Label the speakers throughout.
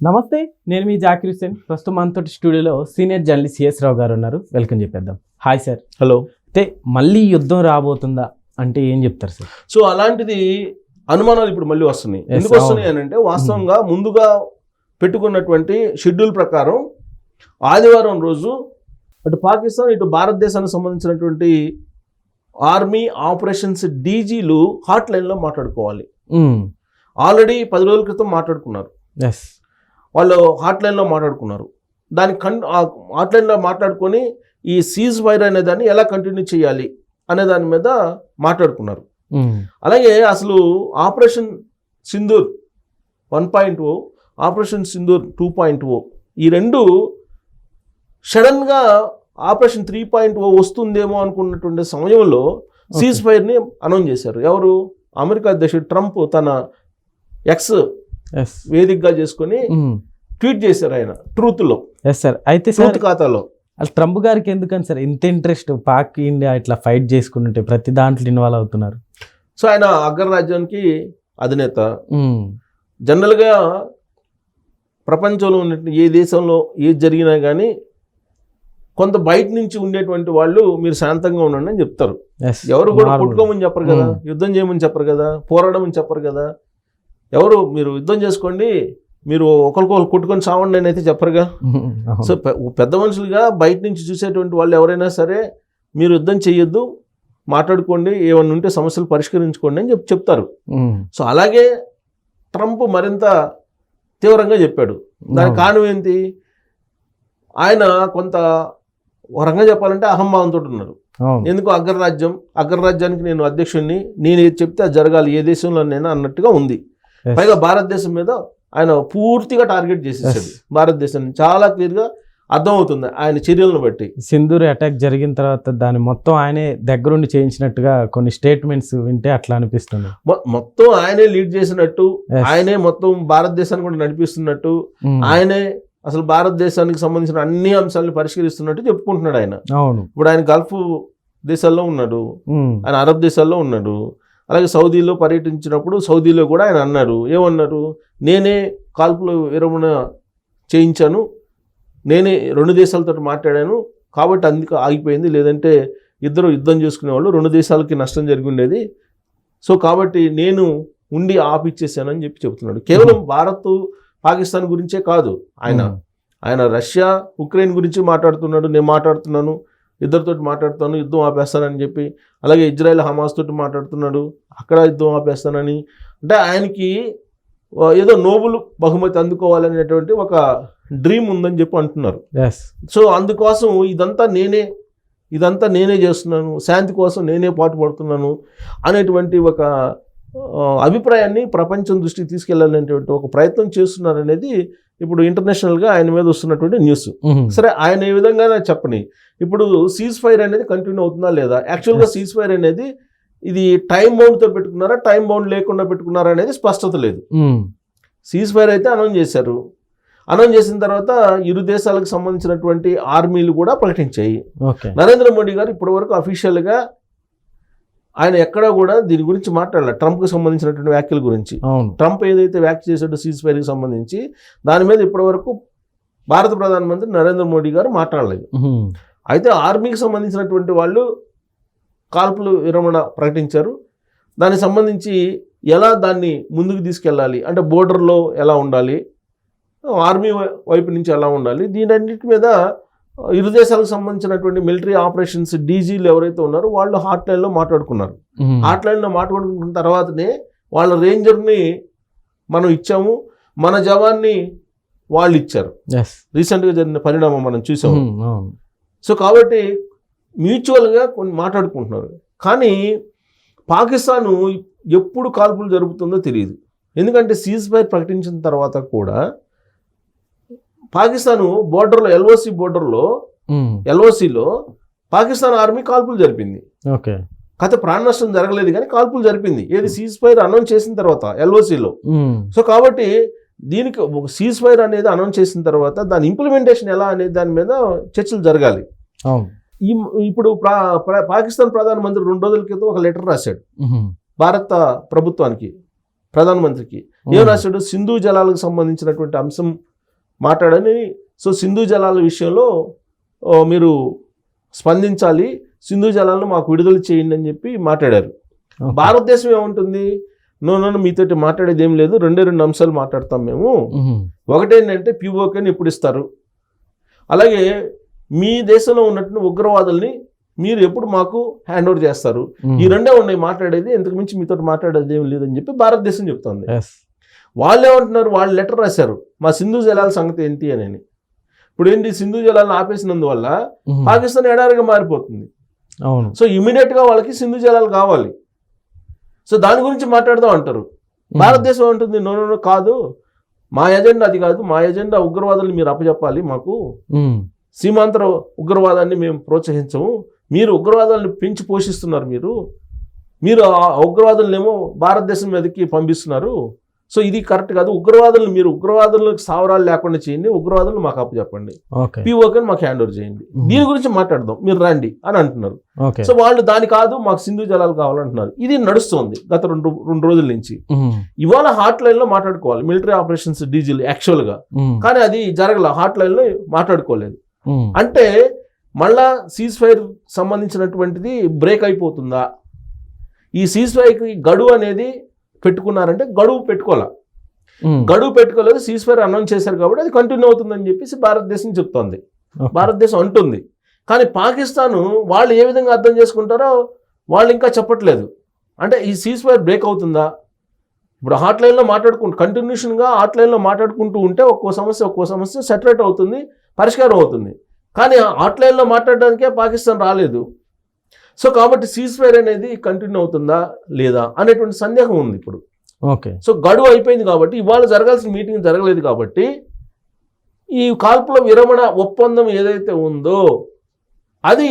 Speaker 1: నమస్తే నేను మీ జాకిర్ హుసేన్ ప్రస్తుతం మనతో స్టూడియోలో సీనియర్ జర్నలిస్ట్ సిఎస్ రావు గారు ఉన్నారు. వెల్కమ్ చెప్పేద్దాం. హాయ్ సార్
Speaker 2: హలో
Speaker 1: అయితే మళ్ళీ యుద్ధం రాబోతుందా అంటే ఏం చెప్తారు సార్
Speaker 2: సో అలాంటిది అనుమానాలు ఇప్పుడు మళ్ళీ వస్తున్నాయి. ఎందుకు వస్తున్నాయి అని అంటే వాస్తవంగా ముందుగా పెట్టుకున్నటువంటి షెడ్యూల్ ప్రకారం ఆదివారం రోజు అటు పాకిస్తాన్ ఇటు భారతదేశానికి సంబంధించినటువంటి ఆర్మీ ఆపరేషన్స్ డీజీలు హాట్ లైన్లో మాట్లాడుకోవాలి ఆల్రెడీ పది రోజుల క్రితం మాట్లాడుకున్నారు.
Speaker 1: ఎస్
Speaker 2: వాళ్ళు హాట్ లైన్లో మాట్లాడుకున్నారు. దాని కన్ హాట్ లైన్లో మాట్లాడుకొని ఈ సీజ్ ఫైర్ అనే దాన్ని ఎలా కంటిన్యూ చేయాలి అనే దాని మీద మాట్లాడుకున్నారు. అలాగే అసలు operation Sindoor one point o operation Sindoor two point o ఈ రెండు సడన్గా ఆపరేషన్ త్రీ పాయింట్ ఓ వస్తుందేమో అనుకున్నటువంటి సమయంలో సీజ్ ఫైర్ని అనౌన్స్ చేశారు. ఎవరు? అమెరికా అధ్యక్షుడు ట్రంప్ తన ఎక్స్ వేదికగా చేసుకొని ట్వీట్ చేశారు ఆయన ట్రూత్లో.
Speaker 1: ఎస్ సార్ అయితే
Speaker 2: ట్రూత్ ఖాతాలో.
Speaker 1: అసలు ట్రంప్ గారికి ఎందుకని సార్ ఇంత ఇంట్రెస్ట్ పాక్ ఇండియా ఇట్లా ఫైట్ చేసుకుంటుంటే ప్రతి దాంట్లో ఇన్వాల్వ్ అవుతున్నారు?
Speaker 2: సో ఆయన అగ్రరాజ్యానికి అధినేత. జనరల్గా ప్రపంచంలో ఉన్నటువంటి ఏ దేశంలో ఏది జరిగినా కానీ కొంత బయట నుంచి ఉండేటువంటి వాళ్ళు మీరు శాంతంగా ఉండండి అని చెప్తారు. ఎవరు కూడా కొట్టుకోమని చెప్పరు కదా యుద్ధం చేయమని చెప్పరు కదా పోరాడమని చెప్పరు కదా ఎవరు? మీరు యుద్ధం చేసుకోండి. మీరు ఒకరికొకరు కొట్టుకొని చావండి అని అయితే చెప్పరుగా. సో పెద్ద మనుషులుగా బయట నుంచి చూసేటువంటి వాళ్ళు ఎవరైనా సరే మీరు యుద్ధం చేయొద్దు మాట్లాడుకోండి. ఏమన్నా ఉంటే సమస్యలు పరిష్కరించుకోండి అని చెప్పి చెప్తారు. సో అలాగే ట్రంప్ మరింత తీవ్రంగా చెప్పాడు. దానికి కారణం ఏంటి? ఆయన కొంత ఒక రకంగా చెప్పాలంటే అహంభావంతో ఉన్నారు. ఎందుకు? అగ్రరాజ్యం. అగ్రరాజ్యానికి నేను అధ్యక్షుడిని. నేను ఏది చెప్తే అది జరగాలి. ఏ దేశంలో నేను అన్నట్టుగా ఉంది. పైగా భారతదేశం మీద ఆయన పూర్తిగా టార్గెట్ చేసేసాడు. భారతదేశాన్ని చాలా క్లియర్గా అర్థమవుతుంది ఆయన చర్యలను బట్టి.
Speaker 1: సింధూర్ అటాక్ జరిగిన తర్వాత దాన్ని మొత్తం ఆయనే దగ్గరుండి చేయించినట్టుగా కొన్ని స్టేట్మెంట్స్ వింటే అట్లా అనిపిస్తుంది.
Speaker 2: మొత్తం ఆయనే లీడ్ చేసినట్టు. ఆయనే మొత్తం భారతదేశాన్ని కూడా నడిపిస్తున్నట్టు
Speaker 1: ఉమ్,
Speaker 2: ఆయనే అసలు భారతదేశానికి సంబంధించిన అన్ని అంశాలను పరిష్కరిస్తున్నట్టు చెప్పుకుంటున్నాడు ఆయన.
Speaker 1: అవును.
Speaker 2: ఇప్పుడు ఆయన గల్ఫ్ దేశాల్లో ఉన్నాడు.
Speaker 1: ఉమ్,
Speaker 2: ఆయన అరబ్ దేశాల్లో ఉన్నాడు. అలాగే సౌదీలో పర్యటించినప్పుడు సౌదీలో కూడా ఆయన అన్నారు. ఏమన్నారు? నేనే కాల్పులు విరమణ చేయించాను. నేనే రెండు దేశాలతో మాట్లాడాను. కాబట్టి అందుకు ఆగిపోయింది. లేదంటే ఇద్దరు యుద్ధం చేసుకునేవాళ్ళు. రెండు దేశాలకి నష్టం జరిగి ఉండేది సో కాబట్టి నేను ఉండి ఆపిచ్చేసానని చెప్పి చెప్తున్నాడు కేవలం భారత్ పాకిస్తాన్ గురించే కాదు. ఆయన. ఆయన రష్యా ఉక్రెయిన్ గురించి మాట్లాడుతున్నాడు. నేను మాట్లాడుతున్నాను. ఇద్దరితో మాట్లాడుతాను యుద్ధం ఆపేస్తానని చెప్పి అలాగే ఇజ్రాయెల్ హమాస్ తోటి మాట్లాడుతున్నాడు అక్కడ యుద్ధం ఆపేస్తానని. అంటే ఆయనకి ఏదో నోబుల్ బహుమతి అందుకోవాలనేటువంటి ఒక డ్రీమ్ ఉందని చెప్పి అంటున్నారు. సో అందుకోసం ఇదంతా నేనే ఇదంతా నేనే చేస్తున్నాను శాంతి కోసం నేనే పాటు పడుతున్నాను అనేటువంటి ఒక అభిప్రాయాన్ని ప్రపంచం దృష్టికి తీసుకెళ్ళాలనేటువంటి ఒక ప్రయత్నం చేస్తున్నారనేది ఇప్పుడు ఇంటర్నేషనల్గా ఆయన మీద వస్తున్నటువంటి న్యూస్. సరే ఆయన ఏ విధంగా చెప్పని ఇప్పుడు సీజ్ ఫైర్ అనేది కంటిన్యూ అవుతుందా లేదా? యాక్చువల్గా. సీజ్ ఫైర్ అనేది ఇది టైం బౌండ్తో పెట్టుకున్నారా? టైం బౌండ్ లేకుండా పెట్టుకున్నారా అనేది స్పష్టత లేదు. సీజ్ ఫైర్ అయితే అనౌన్స్ చేశారు. అనౌన్స్ చేసిన తర్వాత ఇరు దేశాలకు సంబంధించినటువంటి ఆర్మీలు కూడా ప్రకటించాయి. నరేంద్ర మోడీ గారు ఇప్పటివరకు అఫీషియల్గా ఆయన ఎక్కడా కూడా దీని గురించి మాట్లాడలేదు ట్రంప్కి సంబంధించినటువంటి వ్యాఖ్యల గురించి. ట్రంప్ ఏదైతే వ్యాఖ్య చేశాడో సీజ్ ఫైర్కి సంబంధించి దాని మీద ఇప్పటివరకు భారత ప్రధానమంత్రి నరేంద్ర మోడీ గారు మాట్లాడలేదు.
Speaker 1: ఉమ్,
Speaker 2: అయితే ఆర్మీకి సంబంధించినటువంటి వాళ్ళు కాల్పులు విరమణ ప్రకటించారు. దానికి సంబంధించి ఎలా దాన్ని ముందుకు తీసుకెళ్ళాలి? అంటే బోర్డర్లో ఎలా ఉండాలి? ఆర్మీ వైపు నుంచి ఎలా ఉండాలి? దీనన్నిటి మీద ఇరు దేశాలకు సంబంధించినటువంటి మిలిటరీ ఆపరేషన్స్ డీజీలు ఎవరైతే ఉన్నారో వాళ్ళు హాట్ లైన్లో మాట్లాడుకున్నారు. హాట్ లైన్లో మాట్లాడుకున్న తర్వాతనే వాళ్ళ రేంజర్ని మనం ఇచ్చాము. మన జవాన్ని వాళ్ళు ఇచ్చారు. రీసెంట్గా జరిగిన పరిణామం మనం చూసాము. సో కాబట్టి మ్యూచువల్గా కొన్ని మాట్లాడుకుంటున్నారు. కానీ పాకిస్తాన్ ఎప్పుడు కాల్పులు జరుపుతుందో తెలియదు. ఎందుకంటే సీజ్ ఫైర్ ప్రకటించిన తర్వాత కూడా పాకిస్తాన్ బోర్డర్లో ఎల్ఓసి బోర్డర్లో ఎల్ఓసిలో పాకిస్తాన్ ఆర్మీ కాల్పులు జరిపింది.
Speaker 1: ఓకే.
Speaker 2: కథ ప్రాణ నష్టం జరగలేదు కానీ కాల్పులు జరిపింది. ఏది సీజ్ ఫైర్ అనౌన్స్ చేసిన తర్వాత ఎల్ఓసిలో. సో కాబట్టి దీనికి ఒక సీజ్ ఫైర్ అనేది అనౌన్స్ చేసిన తర్వాత దాని ఇంప్లిమెంటేషన్ ఎలా అనేది దాని మీద చర్చలు జరగాలి. ఈ ఇప్పుడు పాకిస్తాన్ ప్రధానమంత్రి రెండు రోజుల క్రితం ఒక లెటర్ రాశాడు. భారత ప్రభుత్వానికి ప్రధానమంత్రికి. ఏం రాశాడు? సింధు జలాలకు సంబంధించినటువంటి అంశం మాట్లాడని సో సింధు జలాల విషయంలో మీరు స్పందించాలి సింధు జలాలను మాకు విడుదల చేయండి అని చెప్పి మాట్లాడారు. భారతదేశం ఏముంటుంది? నో నన్ను మీతోటి మాట్లాడేది ఏం లేదు. రెండే రెండు అంశాలు మాట్లాడతాం మేము. ఒకటేంటంటే పిఓకేని ఇప్పుడు ఇస్తారు? అలాగే మీ దేశంలో ఉన్నటువంటి ఉగ్రవాదుల్ని మీరు ఎప్పుడు మాకు హ్యాండ్ ఓవర్ చేస్తారు. ఈ రెండే ఉన్నాయి మాట్లాడేది. ఇంతకు మించి మీతో మాట్లాడేది ఏం లేదని చెప్పి భారతదేశం చెప్తోంది. వాళ్ళు ఏమంటున్నారు? వాళ్ళు లెటర్ రాశారు. మా సింధు జలాల సంగతి ఏంటి అని ఇప్పుడు ఏంటి? సింధు జలాలను ఆపేసినందువల్ల. పాకిస్తాన్ ఎడారిగా మారిపోతుంది.
Speaker 1: అవును.
Speaker 2: సో ఇమీడియట్గా వాళ్ళకి సింధు జలాలు కావాలి. సో దాని గురించి మాట్లాడదాం అంటారు. భారతదేశం అంటుంది నో నో, కాదు. మా ఎజెండా అది కాదు. మా ఎజెండా ఉగ్రవాదులు మీరు అప్పచెప్పాలి మాకు. సీమాంతర ఉగ్రవాదాన్ని మేము ప్రోత్సహించము. మీరు ఉగ్రవాదాలను పెంచి పోషిస్తున్నారు మీరు. మీరు ఆ ఉగ్రవాదులనేమో భారతదేశం మీదకి పంపిస్తున్నారు. సో ఇది కరెక్ట్ కాదు. ఉగ్రవాదులను మీరు ఉగ్రవాదులకు సావరాలు లేకుండా చేయండి ఉగ్రవాదులు మాకు అప్పచెప్పండి
Speaker 1: ఓకే.
Speaker 2: పిఓకే మాకు హ్యాండ్ ఓవర్ చేయండి. దీని గురించి మాట్లాడదాం. మీరు రండి అని అంటున్నారు. సో వాళ్ళు దాని కాదు మాకు సింధు జలాలు కావాలంటున్నారు. ఇది నడుస్తోంది గత రెండు రెండు రోజుల నుంచి. ఇవాళ హాట్ లైన్లో మాట్లాడుకోవాలి. మిలిటరీ ఆపరేషన్స్ డీజిల్
Speaker 1: యాక్చువల్గా.
Speaker 2: కానీ అది జరగల హాట్ లైన్లో మాట్లాడుకోలేదు. అంటే మళ్ళా సీజ్ ఫైర్ సంబంధించినటువంటిది బ్రేక్ అయిపోతుందా? ఈ సీజ్ ఫైర్కి గడువు అనేది పెట్టుకున్నారంటే గడువు పెట్టుకోవాలా. గడువు పెట్టుకోలేదు సీజ్ ఫైర్ అనౌన్స్ చేశారు కాబట్టి అది కంటిన్యూ అవుతుందని చెప్పేసి భారతదేశం చెప్తోంది. భారతదేశం అంటుంది. కానీ పాకిస్తాన్ వాళ్ళు ఏ విధంగా అర్థం చేసుకుంటారో వాళ్ళు ఇంకా చెప్పట్లేదు. అంటే ఈ సీజ్ ఫైర్ బ్రేక్ అవుతుందా? ఇప్పుడు హాట్ లైన్లో మాట్లాడుకుంటూ కంటిన్యూషన్గా హాట్ లైన్లో మాట్లాడుకుంటూ ఉంటే ఒక్కో సమస్య ఒక్కో సమస్య సెటరేట్ అవుతుంది పరిష్కారం అవుతుంది. కానీ హాట్ లైన్లో మాట్లాడడానికే పాకిస్తాన్ రాలేదు. సో కాబట్టి సీజ్ ఫైర్ అనేది కంటిన్యూ అవుతుందా లేదా అనేటువంటి సందేహం ఉంది ఇప్పుడు.
Speaker 1: ఓకే.
Speaker 2: సో గడువు అయిపోయింది కాబట్టి ఇవాళ జరగాల్సిన మీటింగ్ జరగలేదు కాబట్టి ఈ కాల్పుల విరమణ ఒప్పందం ఏదైతే ఉందో అది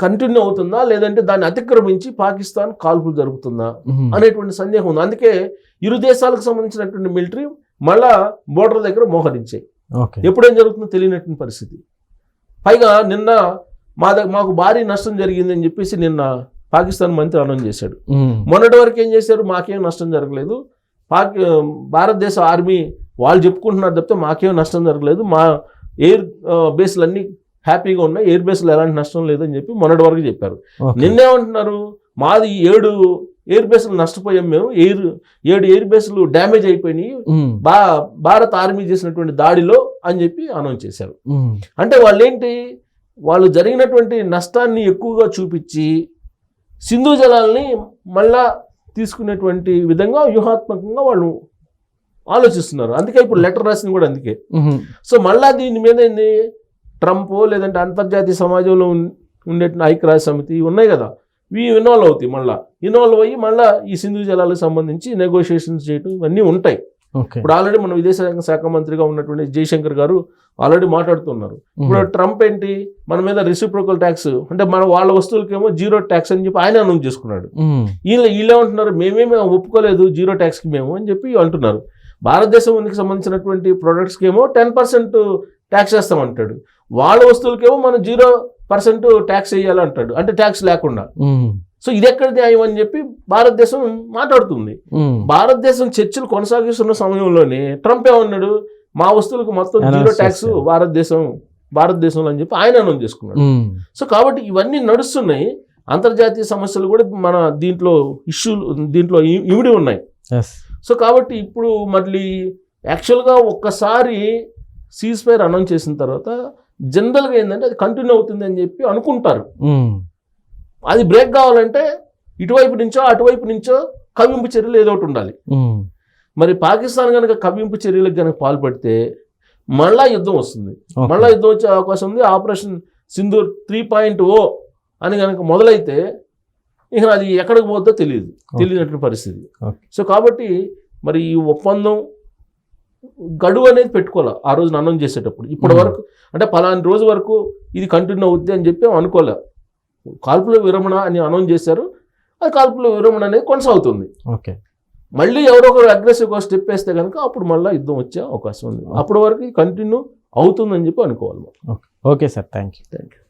Speaker 2: కంటిన్యూ అవుతుందా లేదంటే దాన్ని అతిక్రమించి పాకిస్తాన్ కాల్పులు జరుపుతుందా. అనేటువంటి సందేహం ఉంది. అందుకే ఇరు దేశాలకు సంబంధించినటువంటి మిలిటరీ మళ్ళా బోర్డర్ దగ్గర మోహరించాయి.
Speaker 1: ఓకే.
Speaker 2: ఎప్పుడేం జరుగుతుందో తెలియనటువంటి పరిస్థితి. పైగా నిన్న మా దగ్గర మాకు భారీ నష్టం జరిగిందని చెప్పేసి నిన్న పాకిస్తాన్ మంత్రి అనౌన్స్ చేశాడు. మొన్నటి వరకు ఏం చేశారు? మాకేం నష్టం జరగలేదు. పాక్ భారతదేశ ఆర్మీ వాళ్ళు చెప్పుకుంటున్నారు తప్పితే మాకేం నష్టం జరగలేదు. మా ఎయిర్ బేస్లు అన్నీ హ్యాపీగా ఉన్నాయి. ఎయిర్ బేస్లో ఎలాంటి నష్టం లేదని చెప్పి మొన్నటి వరకు చెప్పారు. నిన్నేమంటున్నారు? మాది ఏడు ఎయిర్ బేస్లు నష్టపోయాం మేము. ఎయిర్ ఏడు ఎయిర్ బేస్లు డ్యామేజ్ అయిపోయినాయి. బా భారత ఆర్మీ చేసినటువంటి దాడిలో అని చెప్పి అనౌన్స్ చేశారు. అంటే వాళ్ళు ఏంటి వాళ్ళు జరిగినటువంటి నష్టాన్ని ఎక్కువగా చూపించి సింధు జలాల్ని మళ్ళా తీసుకునేటువంటి విధంగా వ్యూహాత్మకంగా వాళ్ళు ఆలోచిస్తున్నారు. అందుకే ఇప్పుడు లెటర్ రాసింది కూడా అందుకే. సో మళ్ళా దీని మీద ఏంది? ట్రంప్ లేదంటే అంతర్జాతీయ సమాజంలో ఉండేటువంటి ఐక్యరాజ్య సమితి ఉన్నాయి కదా. ఇవి ఇన్వాల్వ్ అవుతాయి మళ్ళా. ఇన్వాల్వ్ అయ్యి మళ్ళా ఈ సింధు జలాలకు సంబంధించి నెగోషియేషన్స్ చేయడం ఇవన్నీ ఉంటాయి. ఇప్పుడు ఆల్రెడీ మన విదేశాంగ శాఖ మంత్రిగా ఉన్నటువంటి జయశంకర్ గారు ఆల్రెడీ మాట్లాడుతున్నారు. ఇప్పుడు. ట్రంప్ ఏంటి? మన మీద రెసిప్రోకల్ ట్యాక్స్ అంటే మన వాళ్ళ వస్తువులకేమో జీరో ట్యాక్స్ అని చెప్పి ఆయన అనౌన్స్ చేసుకున్నాడు. వీళ్ళు వీళ్ళు ఏమంటున్నారు మేమేమి ఒప్పుకోలేదు జీరో ట్యాక్స్కి మేము అని చెప్పి అంటున్నారు. భారతదేశానికి సంబంధించినటువంటి ప్రొడక్ట్స్కి ఏమో టెన్ పర్సెంట్ ట్యాక్స్ వేస్తామంటాడు వాళ్ళ వస్తువులకేమో మనం జీరో పర్సెంట్ ట్యాక్స్ వేయాలంటాడు అంటే ట్యాక్స్ లేకుండా. సో ఇది ఎక్కడ న్యాయం అని చెప్పి భారతదేశం మాట్లాడుతుంది. భారతదేశం చర్చలు కొనసాగిస్తున్న సమయంలోనే ట్రంప్ ఏమన్నాడు మా వస్తువులకు మొత్తం జీరో ట్యాక్స్. భారతదేశం భారతదేశంలో అని చెప్పి ఆయన అనౌన్స్ చేసుకున్నాడు. సో కాబట్టి ఇవన్నీ నడుస్తున్నాయి అంతర్జాతీయ సమస్యలు కూడా మన దీంట్లో ఇష్యూలు దీంట్లో ఇ- ఇమిడి ఉన్నాయి సో కాబట్టి ఇప్పుడు మళ్ళీ యాక్చువల్గా ఒక్కసారి సీజ్ ఫైర్ అనౌన్స్ చేసిన తర్వాత జనరల్గా ఏంటంటే అది కంటిన్యూ అవుతుంది అని చెప్పి అనుకుంటారు. అది బ్రేక్ కావాలంటే ఇటువైపు నుంచో అటువైపు నుంచో కవింపు చర్యలు ఏదో ఒకటి ఉండాలి. మరి పాకిస్తాన్ కనుక కవింపు చర్యలకు కనుక పాల్పడితే మళ్ళా యుద్ధం వస్తుంది. మళ్ళా యుద్ధం వచ్చే అవకాశం ఉంది. Operation Sindoor three point o అని కనుక మొదలైతే ఇక అది ఎక్కడికి పోతుందో తెలియదు. తెలియనటువంటి పరిస్థితి. సో కాబట్టి మరి ఈ ఒప్పందం గడువు అనేది పెట్టుకోవాలి. ఆ రోజున అనౌన్స్ చేసేటప్పుడు. ఇప్పటి. వరకు అంటే పలానా రోజు వరకు ఇది కంటిన్యూ అవుద్ది అని చెప్పి అనుకోలే. కాల్పుల విరమణ అని అనౌన్స్ చేశారు. అది కాల్పుల విరమణ అనేది కొనసాగుతుంది.
Speaker 1: ఓకే.
Speaker 2: మళ్ళీ ఎవరో ఒకరు అగ్రెసివ్గా స్టెప్ వేస్తే కనుక అప్పుడు మళ్ళీ యుద్ధం వచ్చే అవకాశం ఉంది. అప్పటి వరకు కంటిన్యూ అవుతుందని చెప్పి అనుకోవాలి
Speaker 1: okay. Sir. Thank you
Speaker 2: thank you